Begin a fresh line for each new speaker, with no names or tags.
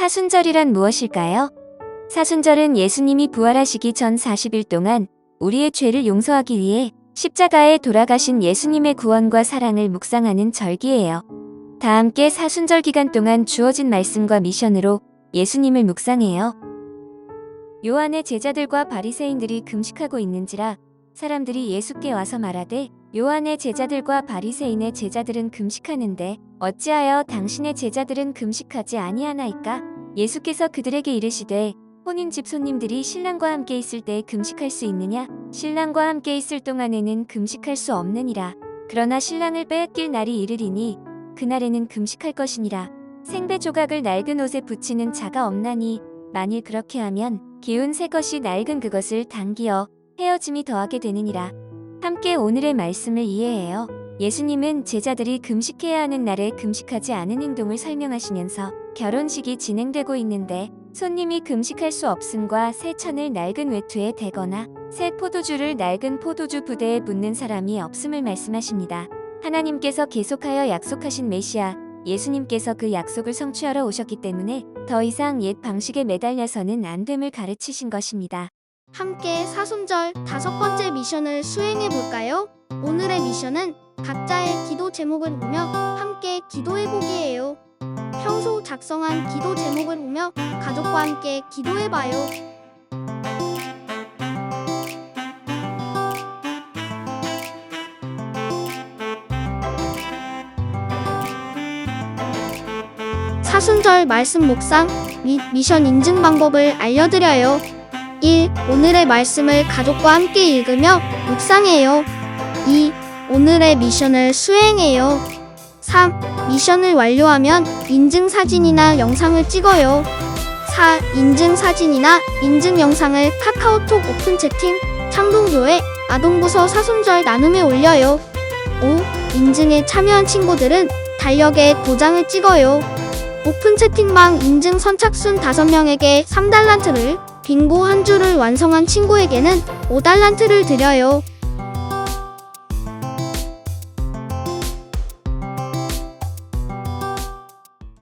사순절이란 무엇일까요? 사순절은 예수님이 부활하시기 전 40일 동안 우리의 죄를 용서하기 위해 십자가에 돌아가신 예수님의 구원과 사랑을 묵상하는 절기예요. 다 함께 사순절 기간 동안 주어진 말씀과 미션으로 예수님을 묵상해요. 요한의 제자들과 바리새인들이 금식하고 있는지라 사람들이 예수께 와서 말하되 요한의 제자들과 바리새인의 제자들은 금식하는데 어찌하여 당신의 제자들은 금식하지 아니하나이까? 예수께서 그들에게 이르시되 혼인 집 손님들이 신랑과 함께 있을 때 금식할 수 있느냐? 신랑과 함께 있을 동안에는 금식할 수 없느니라. 그러나 신랑을 빼앗길 날이 이르리니 그날에는 금식할 것이니라. 생배 조각을 낡은 옷에 붙이는 자가 없나니 만일 그렇게 하면 기운 새 것이 낡은 그것을 당기어 헤어짐이 더하게 되느니라. 함께 오늘의 말씀을 이해해요. 예수님은 제자들이 금식해야 하는 날에 금식하지 않은 행동을 설명하시면서 결혼식이 진행되고 있는데 손님이 금식할 수 없음과 새 천을 낡은 외투에 대거나 새 포도주를 낡은 포도주 부대에 붓는 사람이 없음을 말씀하십니다. 하나님께서 계속하여 약속하신 메시아 예수님께서 그 약속을 성취하러 오셨기 때문에 더 이상 옛 방식에 매달려서는 안 됨을 가르치신 것입니다.
함께 사순절 다섯 번째 미션을 수행해 볼까요? 오늘의 미션은 각자의 기도 제목을 보며 함께 기도해 보기예요. 평소 작성한 기도 제목을 보며 가족과 함께 기도해 봐요. 사순절 말씀 묵상 및 미션 인증 방법을 알려드려요. 1. 오늘의 말씀을 가족과 함께 읽으며 묵상해요. 2. 오늘의 미션을 수행해요. 3. 미션을 완료하면 인증 사진이나 영상을 찍어요. 4. 인증 사진이나 인증 영상을 카카오톡 오픈 채팅, 창동교회, 아동부서 사순절 나눔에 올려요. 5. 인증에 참여한 친구들은 달력에 도장을 찍어요. 오픈 채팅방 인증 선착순 5명에게 3달란트를 빙고 한 줄을 완성한 친구에게는 5달란트를 드려요.